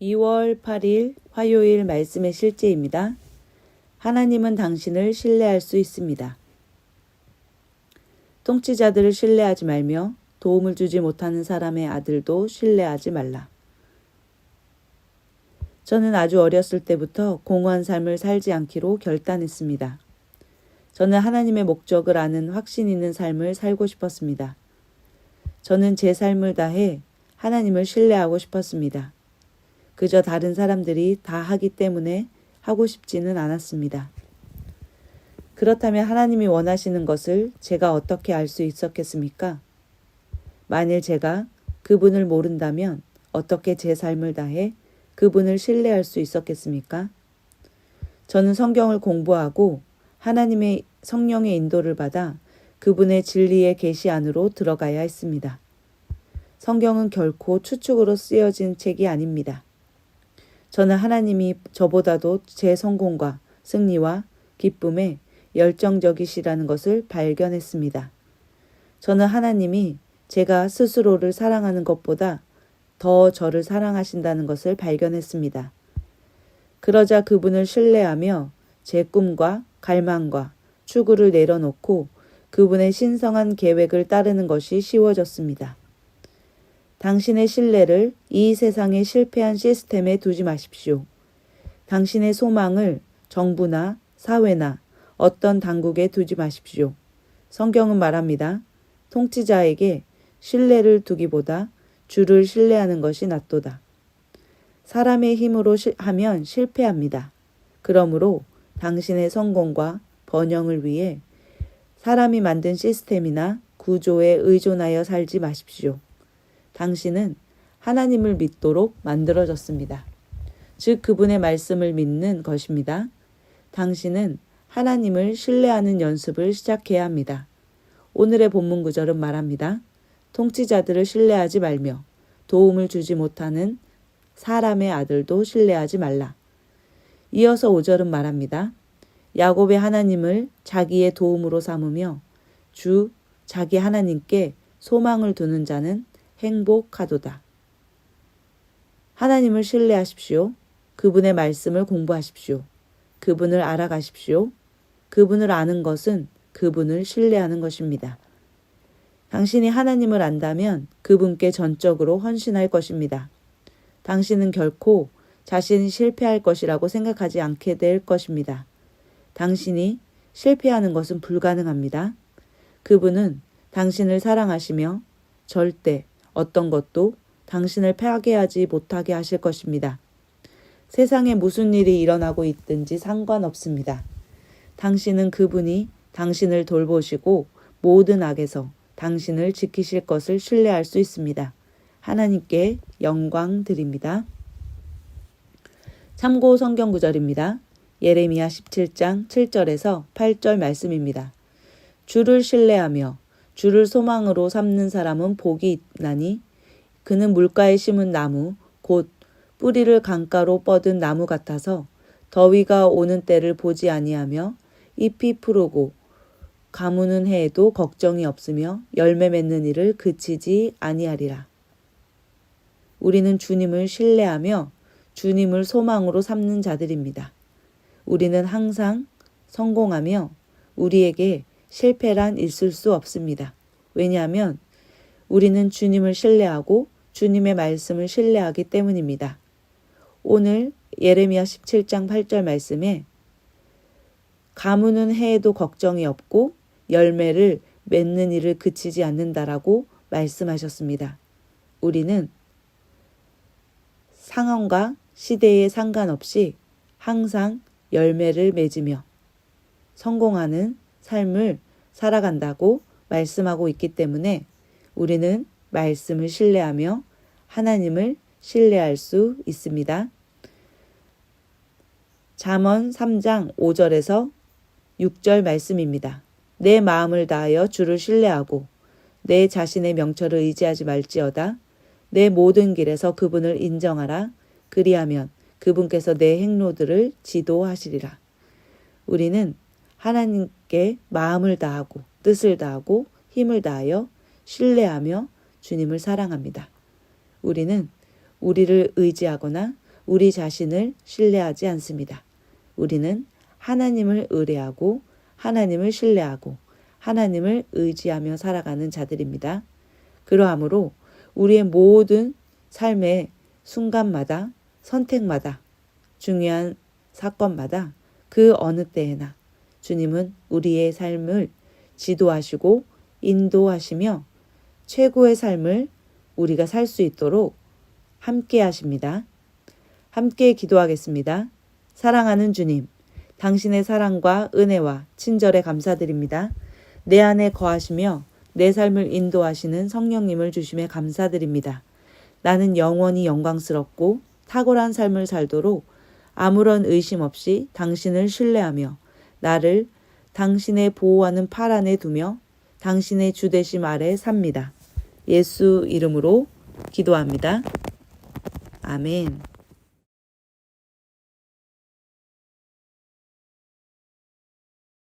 2월 8일 화요일 말씀의 실제입니다. 하나님은 당신을 신뢰할 수 있습니다. 통치자들을 신뢰하지 말며 도움을 주지 못하는 사람의 아들도 신뢰하지 말라. 저는 아주 어렸을 때부터 공허한 삶을 살지 않기로 결단했습니다. 저는 하나님의 목적을 아는 확신 있는 삶을 살고 싶었습니다. 저는 제 삶을 다해 하나님을 신뢰하고 싶었습니다. 그저 다른 사람들이 다 하기 때문에 하고 싶지는 않았습니다. 그렇다면 하나님이 원하시는 것을 제가 어떻게 알 수 있었겠습니까? 만일 제가 그분을 모른다면 어떻게 제 삶을 다해 그분을 신뢰할 수 있었겠습니까? 저는 성경을 공부하고 하나님의 성령의 인도를 받아 그분의 진리의 계시 안으로 들어가야 했습니다. 성경은 결코 추측으로 쓰여진 책이 아닙니다. 저는 하나님이 저보다도 제 성공과 승리와 기쁨에 열정적이시라는 것을 발견했습니다. 저는 하나님이 제가 스스로를 사랑하는 것보다 더 저를 사랑하신다는 것을 발견했습니다. 그러자 그분을 신뢰하며 제 꿈과 갈망과 추구를 내려놓고 그분의 신성한 계획을 따르는 것이 쉬워졌습니다. 당신의 신뢰를 이 세상의 실패한 시스템에 두지 마십시오. 당신의 소망을 정부나 사회나 어떤 당국에 두지 마십시오. 성경은 말합니다. 통치자에게 신뢰를 두기보다 주를 신뢰하는 것이 낫도다. 사람의 힘으로 하면 실패합니다. 그러므로 당신의 성공과 번영을 위해 사람이 만든 시스템이나 구조에 의존하여 살지 마십시오. 당신은 하나님을 믿도록 만들어졌습니다. 즉, 그분의 말씀을 믿는 것입니다. 당신은 하나님을 신뢰하는 연습을 시작해야 합니다. 오늘의 본문 구절은 말합니다. 통치자들을 신뢰하지 말며 도움을 주지 못하는 사람의 아들도 신뢰하지 말라. 이어서 5절은 말합니다. 야곱의 하나님을 자기의 도움으로 삼으며 주 자기 하나님께 소망을 두는 자는 행복하도다. 하나님을 신뢰하십시오. 그분의 말씀을 공부하십시오. 그분을 알아가십시오. 그분을 아는 것은 그분을 신뢰하는 것입니다. 당신이 하나님을 안다면 그분께 전적으로 헌신할 것입니다. 당신은 결코 자신이 실패할 것이라고 생각하지 않게 될 것입니다. 당신이 실패하는 것은 불가능합니다. 그분은 당신을 사랑하시며 절대 어떤 것도 당신을 파괴하지 못하게 하실 것입니다. 세상에 무슨 일이 일어나고 있든지 상관없습니다. 당신은 그분이 당신을 돌보시고 모든 악에서 당신을 지키실 것을 신뢰할 수 있습니다. 하나님께 영광 드립니다. 참고 성경 구절입니다. 예레미야 17장 7절에서 8절 말씀입니다. 주를 신뢰하며 주를 소망으로 삼는 사람은 복이 있나니 그는 물가에 심은 나무 곧 뿌리를 강가로 뻗은 나무 같아서 더위가 오는 때를 보지 아니하며 잎이 푸르고 가무는 해에도 걱정이 없으며 열매 맺는 일을 그치지 아니하리라. 우리는 주님을 신뢰하며 주님을 소망으로 삼는 자들입니다. 우리는 항상 성공하며 우리에게 실패란 있을 수 없습니다. 왜냐하면 우리는 주님을 신뢰하고 주님의 말씀을 신뢰하기 때문입니다. 오늘 예레미야 17장 8절 말씀에 가무는 해에도 걱정이 없고 열매를 맺는 일을 그치지 않는다라고 말씀하셨습니다. 우리는 상황과 시대에 상관없이 항상 열매를 맺으며 성공하는 삶을 살아간다고 말씀하고 있기 때문에 우리는 말씀을 신뢰하며 하나님을 신뢰할 수 있습니다. 잠언 3장 5절에서 6절 말씀입니다. 내 마음을 다하여 주를 신뢰하고 내 자신의 명철을 의지하지 말지어다. 내 모든 길에서 그분을 인정하라. 그리하면 그분께서 내 행로들을 지도하시리라. 우리는 하나 님께 마음을 다하고 뜻을 다하고 힘을 다하여 신뢰하며 주님을 사랑합니다. 우리는 우리를 의지하거나 우리 자신을 신뢰하지 않습니다. 우리는 하나님을 의뢰하고 하나님을 신뢰하고 하나님을 의지하며 살아가는 자들입니다. 그러하므로 우리의 모든 삶의 순간마다 선택마다 중요한 사건마다 그 어느 때에나 주님은 우리의 삶을 지도하시고 인도하시며 최고의 삶을 우리가 살 수 있도록 함께 하십니다. 함께 기도하겠습니다. 사랑하는 주님, 당신의 사랑과 은혜와 친절에 감사드립니다. 내 안에 거하시며 내 삶을 인도하시는 성령님을 주심에 감사드립니다. 나는 영원히 영광스럽고 탁월한 삶을 살도록 아무런 의심 없이 당신을 신뢰하며 나를 당신의 보호하는 팔 안에 두며 당신의 주대심 아래 삽니다. 예수 이름으로 기도합니다. 아멘.